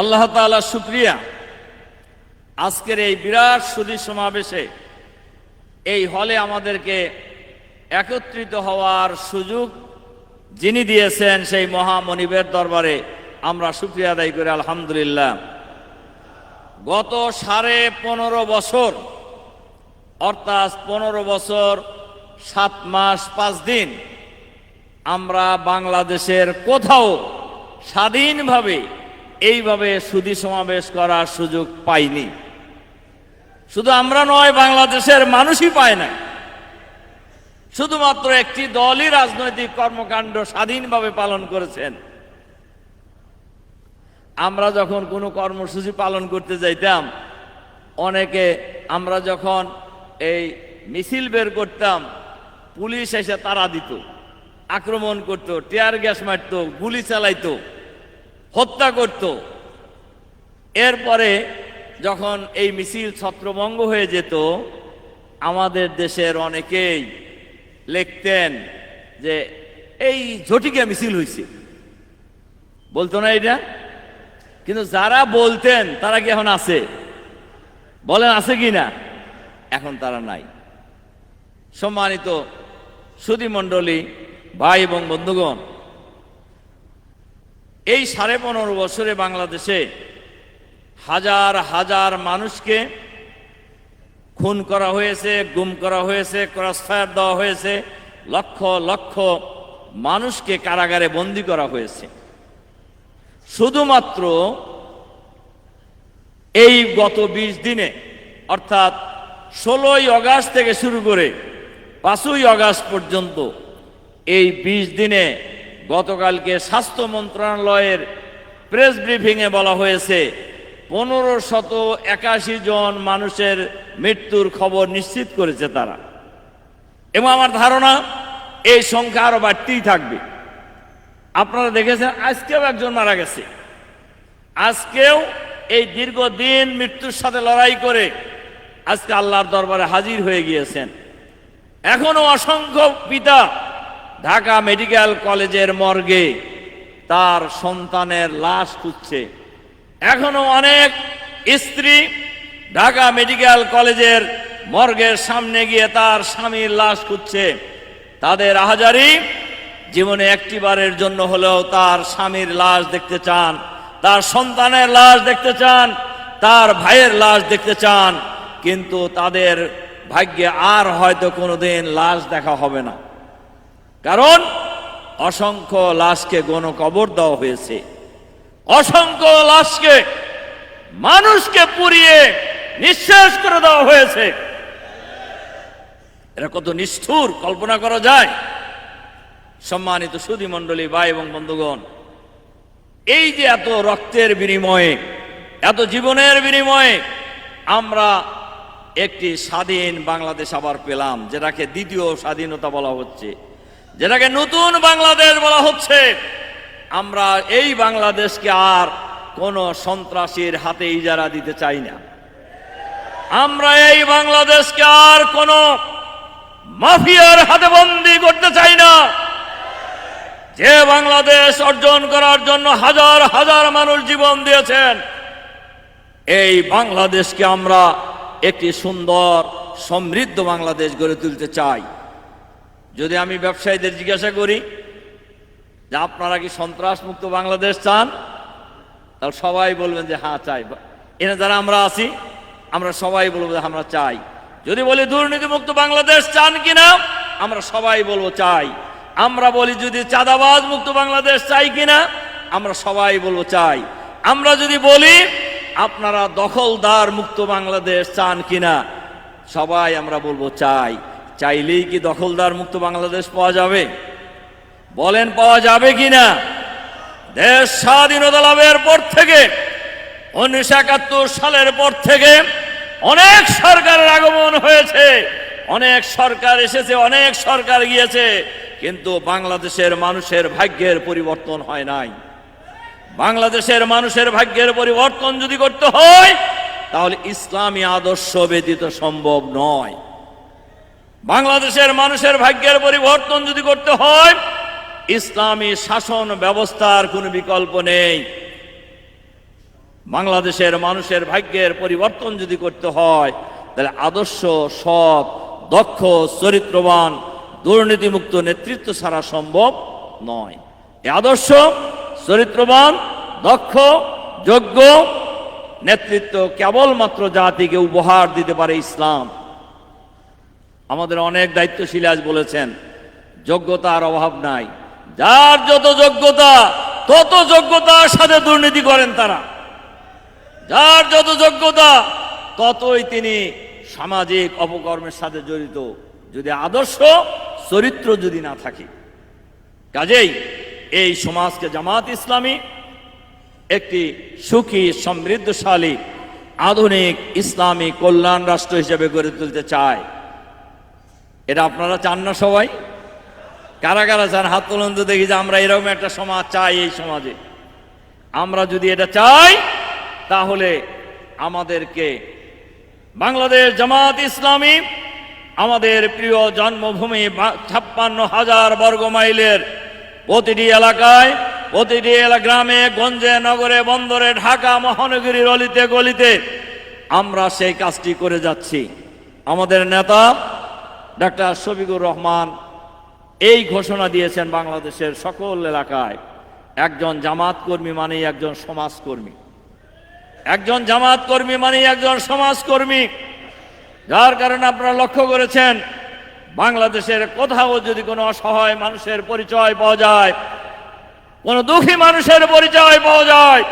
আল্লাহ তাআলা শুক্রিয়া। আজকের এই বিরাট সুদী সমাবেশে এই হলে আমাদেরকে একত্রিত হওয়ার সুযোগ যিনি দিয়েছেন সেই মহামনিবের দরবারে আমরা শুক্রিয়া আদায় করি, আলহামদুলিল্লাহ। গত সাড়ে পনেরো বছর, অর্থাৎ পনেরো বছর, সাত মাস, পাঁচ দিন আমরা বাংলাদেশের কোথাও স্বাধীনভাবে এইভাবে সুদী সমাবেশ করার সুযোগ পাইনি। শুধু আমরা নয়, বাংলাদেশের মানুষই পায় না শুধুমাত্র একটি দলই রাজনৈতিক কর্মকাণ্ড স্বাধীনভাবে পালন করেছেন। আমরা যখন কোনো কর্মসূচি পালন করতে যাইতাম, অনেকে আমরা যখন এই মিছিল বের করতাম, পুলিশ এসে তারা দিত, আক্রমণ করত, টিয়ার গ্যাস মারত, গুলি চালাইতো। হত্যা করত। এরপরে যখন এই মিছিল ছত্রভঙ্গ হয়ে যেত, আমাদের দেশের অনেকেই লিখতেন যে, এই ঝটিকা মিছিল হয়েছে বলতো না এটা? কিন্তু যারা বলতেন, তারা কি এখন আছে? বলেন, আছে কি না? এখন তারা নাই। সম্মানিত সুদী মণ্ডলী, ভাই এবং বন্ধুগণ এই সাড়ে পনেরো বছরে বাংলাদেশে হাজার হাজার মানুষকে খুন করা হয়েছে, গুম করা হয়েছে ক্রসফায়ার দেওয়া হয়েছে, লক্ষ লক্ষ মানুষকে কারাগারে বন্দী করা হয়েছে। শুধুমাত্র এই গত বিশ দিনে, অর্থাৎ ষোলোই অগাস্ট থেকে শুরু করে পাঁচই অগাস্ট পর্যন্ত এই বিশ দিনে গতকালকে স্বাস্থ্য মন্ত্রণালয়ের প্রেস ব্রিফিংয়ে বলা হয়েছে, পনেরো শত একাশি জন মানুষের মৃত্যুর খবর নিশ্চিত করেছে তারা। এবং আমার ধারণা, এই সংখ্যা আরও বাড়তেই থাকবে। আপনারা দেখেছেন, আজকেও একজন মারা গেছে। আজকেও এই দীর্ঘদিন মৃত্যুর সাথে লড়াই করে আজকে আল্লাহর দরবারে হাজির হয়ে গিয়েছেন। এখনও অসংখ্য পিতা ঢাকা মেডিকেল কলেজের মর্গে তার সন্তানের লাশ খুঁজছে। এখনও অনেক স্ত্রী ঢাকা মেডিকেল কলেজের মর্গের সামনে গিয়ে তার স্বামীর লাশ খুঁজছে। তাদের আহাজারি জীবনে একটিবারের জন্য হলেও তার স্বামীর লাশ দেখতে চান, তার সন্তানের লাশ দেখতে চান, তার ভাইয়ের লাশ দেখতে চান, কিন্তু তাদের ভাগ্যে আর হয়তো কোনোদিন লাশ দেখা হবে না। কারণ অসংখ্য লাশকে গণকবর দেওয়া হয়েছে। অসংখ্য লাশকে মানুষকে পুড়িয়ে নিঃশেষ করে দেওয়া হয়েছে। এটা কত নিষ্ঠুর, কল্পনা করা যায়। সম্মানিত সুধী মণ্ডলী ভাই এবং বন্ধুগণ, এই যে এত রক্তের বিনিময়ে, এত জীবনের বিনিময়ে আমরা একটি স্বাধীন বাংলাদেশ আবার পেলাম, যেটাকে দ্বিতীয় স্বাধীনতা বলা হচ্ছে। যেটাকে নতুন বাংলাদেশ বলা হচ্ছে, আমরা এই বাংলাদেশকে আর কোন সন্ত্রাসীর হাতে ইজারা দিতে চাই না। আমরা এই বাংলাদেশকে আর কোন মাফিয়ার হাতে বন্দি করতে চাই না। যে বাংলাদেশ অর্জন করার জন্য হাজার হাজার মানুষ জীবন দিয়েছেন, এই বাংলাদেশকে আমরা একটি সুন্দর সমৃদ্ধ বাংলাদেশ গড়ে তুলতে চাই। যদি আমি ব্যবসায়ীদের জিজ্ঞাসা করি যে আপনারা কি সন্ত্রাস মুক্ত বাংলাদেশ চান? তাহলে সবাই বলবেন যে হ্যাঁ চাই। এনে যারা আমরা আছি, আমরা সবাই বলব যে আমরা চাই। যদি বলি দুর্নীতি মুক্ত বাংলাদেশ চান কিনা, আমরা সবাই বলব চাই। আমরা বলি যদি চাঁদাবাজ মুক্ত বাংলাদেশ চাই কিনা, আমরা সবাই বলব চাই। আমরা যদি বলি আপনারা দখলদার মুক্ত বাংলাদেশ চান কিনা, সবাই আমরা বলব চাই। চাইলেই কি দখলদার মুক্ত বাংলাদেশ পাওয়া যাবে? বলেন পাওয়া যাবে কি না দেশ স্বাধীনতা লাভের পর থেকে, উনিশশো একাত্তর সালের পর থেকে অনেক সরকারের আগমন হয়েছে। অনেক সরকার এসেছে, অনেক সরকার গিয়েছে, কিন্তু বাংলাদেশের মানুষের ভাগ্যের পরিবর্তন হয় নাই। বাংলাদেশের মানুষের ভাগ্যের পরিবর্তন যদি করতে হয়, তাহলে ইসলামী আদর্শ ব্যতীত সম্ভব নয়। বাংলাদেশের মানুষের ভাগ্যের পরিবর্তন যদি করতে হয়, ইসলামী শাসন ব্যবস্থার কোনো বিকল্প নেই। বাংলাদেশের মানুষের ভাগ্যের পরিবর্তন যদি করতে হয়, তাহলে আদর্শ, সৎ, দক্ষ, চরিত্রবান, দুর্নীতিমুক্ত নেতৃত্ব ছাড়া সম্ভব নয়। আদর্শ, চরিত্রবান, দক্ষ, যোগ্য নেতৃত্ব কেবলমাত্র জাতিকে উপহার দিতে পারে ইসলাম। আমাদের অনেক দায়িত্বশীল আজ বলেছেন যোগ্যতার অভাব নাই। যার যত যোগ্যতা, তত যোগ্যতার সাথে দুর্নীতি করেন তারা। যার যত যোগ্যতা, ততই তিনি সামাজিক অপকর্মের সাথে জড়িত। যদি আদর্শ, চরিত্র যদি না থাকে। কাজেই এই সমাজকে জামাত ইসলামী একটি সুখী, সমৃদ্ধশালী, আধুনিক, ইসলামী কল্যাণ রাষ্ট্র হিসেবে গড়ে তুলতে চায়। এটা আপনারা চান না সবাই? কারা কারা চান? হাত তুলন তো দেখি যে আমরা এরকম একটা সমাজ চাই এই সমাজে। আমরা যদি এটা চাই, তাহলে আমাদেরকে বাংলাদেশ জামাত ইসলামী আমাদের প্রিয় জন্মভূমি ছাপ্পান্ন হাজার বর্গ মাইলের প্রতিটি এলাকায়, প্রতিটি গ্রামে, গঞ্জে, নগরে, বন্দরে, ঢাকা, মহানগরীর অলিতে গলিতে আমরা সেই কাজটি করে যাচ্ছি। আমাদের নেতা ডাক্তার শফিকুর রহমান এই ঘোষণা দিয়েছেন বাংলাদেশের সকল এলাকায়, একজন জামাত কর্মী মানেই একজন সমাজকর্মী একজন জামাত কর্মী মানেই একজন সমাজকর্মী যার কারণে আপনারা লক্ষ্য করেছেন, বাংলাদেশের কোথাও যদি কোনো অসহায় মানুষের পরিচয় পাওয়া যায়, কোনো দুঃখী মানুষের পরিচয় পাওয়া যায়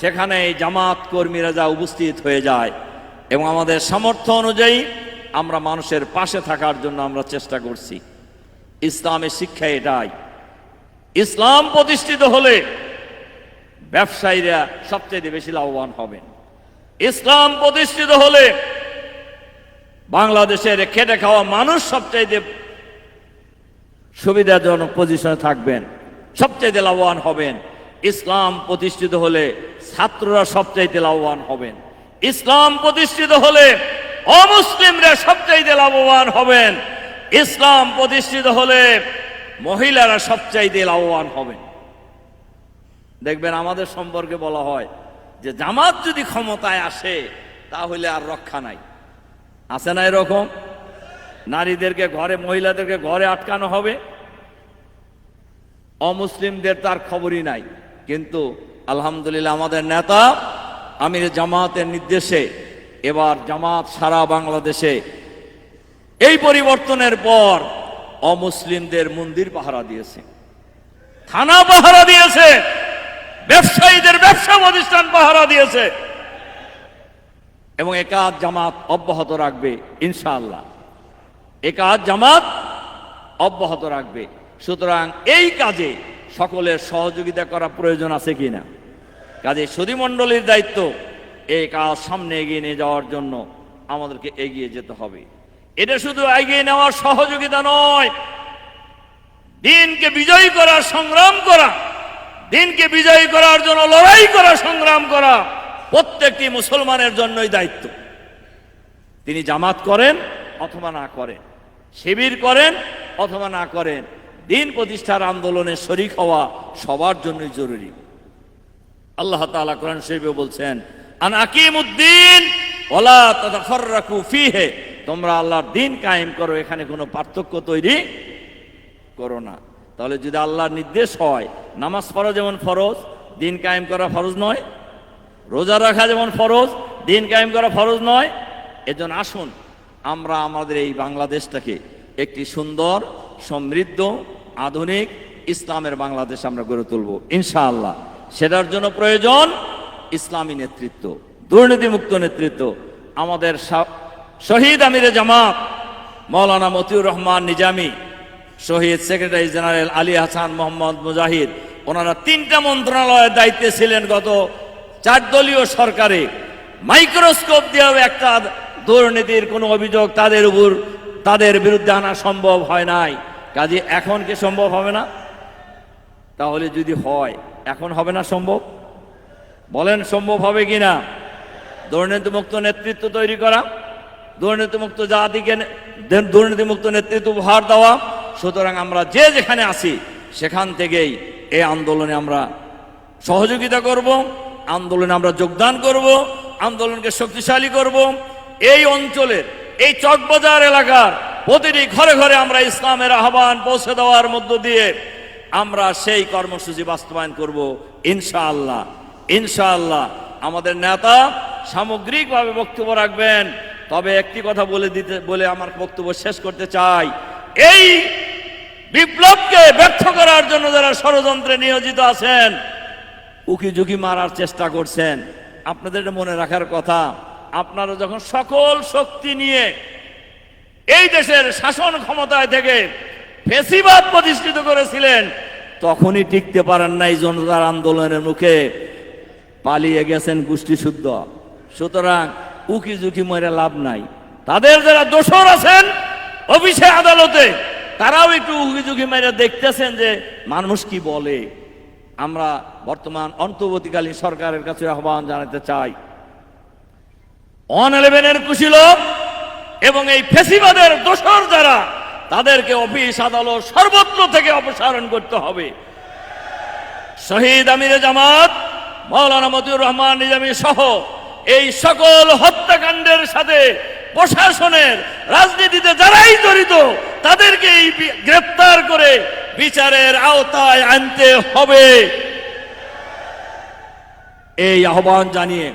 সেখানে জামাত কর্মীরা যা উপস্থিত হয়ে যায় এবং আমাদের সামর্থ্য অনুযায়ী আমরা মানুষের পাশে থাকার জন্য আমরা চেষ্টা করছি। ইসলামের শিক্ষা এটাই। ইসলাম প্রতিষ্ঠিত হলে ব্যবসায়ীরা সবচেয়ে বেশি লাভবান হবেন। ইসলাম প্রতিষ্ঠিত হলে বাংলাদেশের খেটে খাওয়া মানুষ সবচাইতে সুবিধাজনক পজিশনে থাকবেন, সবচাইতে লাভবান হবেন। ইসলাম প্রতিষ্ঠিত হলে ছাত্ররা সবচাইতে লাভবান হবেন। ইসলাম প্রতিষ্ঠিত হলে অমুসলিমরা সবচাইতে লাভবান হবেন। ইসলাম প্রতিষ্ঠিত হলে মহিলারা সবচাইতে লাভবান হবেন। দেখবেন আমাদের সম্পর্কে বলা হয় যে, জামাত যদি ক্ষমতায় আসে, তাহলে আর রক্ষা নাই। আছে না এরকম? নারীদেরকে ঘরে, মহিলাদেরকে ঘরে আটকানো হবে? অমুসলিমদের তার খবরই নাই। কিন্তু আলহামদুলিল্লাহ আমাদের নেতা আমির জামাতের নির্দেশে এবার জামাত সারা বাংলাদেশে এই পরিবর্তনের পর অমুসলিমদের মন্দির পাহারা দিয়েছে। থানা পাহারা দিয়েছে। ব্যবসায়ীদের ব্যবসা প্রতিষ্ঠান পাহারা দিয়েছে। এবং এ জামাত অব্যাহত রাখবে, ইনশাআল্লাহ। এ জামাত অব্যাহত রাখবে। সুতরাং এই কাজে সকলের সহযোগিতা করা প্রয়োজন আছে কিনা? কাজে সদীমণ্ডলীর দায়িত্ব। এই কাজ সামনে এগিয়ে নিয়ে যাওয়ার জন্য আমাদেরকে এগিয়ে যেতে হবে। এটা শুধু এগিয়ে নেওয়ার সহযোগিতা নয়। দিনকে বিজয়ী করার সংগ্রাম করা, দিনকে বিজয়ী করার জন্য লড়াই করা, সংগ্রাম করা প্রত্যেকটি মুসলমানের জন্যই দায়িত্ব। তিনি জামাত করেন অথবা না করেন, শিবির করেন অথবা না করেন, দিন প্রতিষ্ঠার আন্দোলনে শরিক হওয়া সবার জন্যই জরুরি। আল্লাহ তাআলা কোরআন শরীফে বলছেন ওলা তোমরা আল্লাহর দিন কায়েম করো, এখানে কোনো পার্থক্য তৈরি করো না। তাহলে যদি আল্লাহর নির্দেশ হয়, নামাজ পড়া যেমন ফরজ, দিন কায়েম করা ফরজ নয়, রোজা রাখা যেমন ফরজ, দিন কায়েম করা ফরজ নয়, এজন্য আসুন, আমরা আমাদের এই বাংলাদেশটাকে একটি সুন্দর, সমৃদ্ধ, আধুনিক ইসলামের বাংলাদেশ আমরা গড়ে তুলব, ইনশাআল্লাহ। সেটার জন্য প্রয়োজন ইসলামী নেতৃত্ব, দুর্নীতিমুক্ত নেতৃত্ব, আমাদের শহীদ আমিরে জামাত, মৌলানা মতিউর রহমান নিজামী, শহীদ সেক্রেটারি জেনারেল আলী হাসান মোহাম্মদ মুজাহিদ, ওনারা তিনটা মন্ত্রণালয়ের দায়িত্বে ছিলেন গত চার দলীয় সরকারে। মাইক্রোস্কোপ দিয়েও একটা দুর্নীতির কোনো অভিযোগ তাদের উপর, তাদের বিরুদ্ধে আনা সম্ভব হয় নাই। কাজে এখন কি সম্ভব হবে না? তাহলে যদি হয়, এখন হবে না সম্ভব? বলেন সম্ভব হবে কিনা? দুর্নীতিমুক্ত নেতৃত্ব তৈরি করা, দুর্নীতিমুক্ত জাতিকে দুর্নীতিমুক্ত নেতৃত্ব উপহার দেওয়া। সুতরাং আমরা যে যেখানে আসি সেখান থেকেই এই আন্দোলনে আমরা সহযোগিতা করব, আন্দোলনে আমরা যোগদান করব, আন্দোলনকে শক্তিশালী করব। এই অঞ্চলের, এই চকবাজার এলাকার প্রতিটি ঘরে ঘরে আমরা ইসলামের আহ্বান পৌঁছে দেওয়ার মধ্য দিয়ে আমরা সেই কর্মসূচি বাস্তবায়ন করব, ইনশাআল্লাহ। ইনশাআল্লাহ আমাদের নেতা সামগ্রিকভাবে বক্তব্য রাখবেন। তবে একটি কথা বলে দিতে, বলে আমার বক্তব্য শেষ করতে চাই। এই বিপ্লবকে ব্যর্থ করার জন্য যারা ষড়যন্ত্রে নিয়োজিত আছেন, উকি ঝুঁকি মারার চেষ্টা করছেন। আপনাদের মনে রাখার কথা, আপনারা যখন সকল শক্তি নিয়ে এই দেশের শাসন ক্ষমতায় থেকে ফেসিবাদ প্রতিষ্ঠিত করেছিলেন, তখনই টিকতে পারেন নাই জনতার আন্দোলনের মুখে। পালিয়ে গেছেন গোষ্ঠী শুদ্ধ। সুতরাং উকি ঝুঁকি মরে লাভ নাই। তাদের যারা দোষর আছেন, অফিসে আদালতে, তারাও একটু উকি ঝুঁকি মেরে দেখতেছেন যে মানুষ কি বলে। আমরা বর্তমান অন্তর্বর্তীকালীন সরকারের কাছে আহ্বান জানাতে চাই। অন ইলেভেনের কুশীল এবং এই ফেসিবাদের দোষর যারা, তাদেরকে অফিস আদালত সর্বত্র থেকে অপসারণ করতে হবে। শহীদ আমিরে জামাত মৌলানা মতিউর রহমান, নিজামী সহ এই সকল হত্যাকাণ্ডের সাথে প্রশাসনের রাজনীতিতে যারাই জড়িত তাদেরকে এই গ্রেপ্তার করে বিচারের আওতায় আনতে হবে। এই আহ্বান জানিয়ে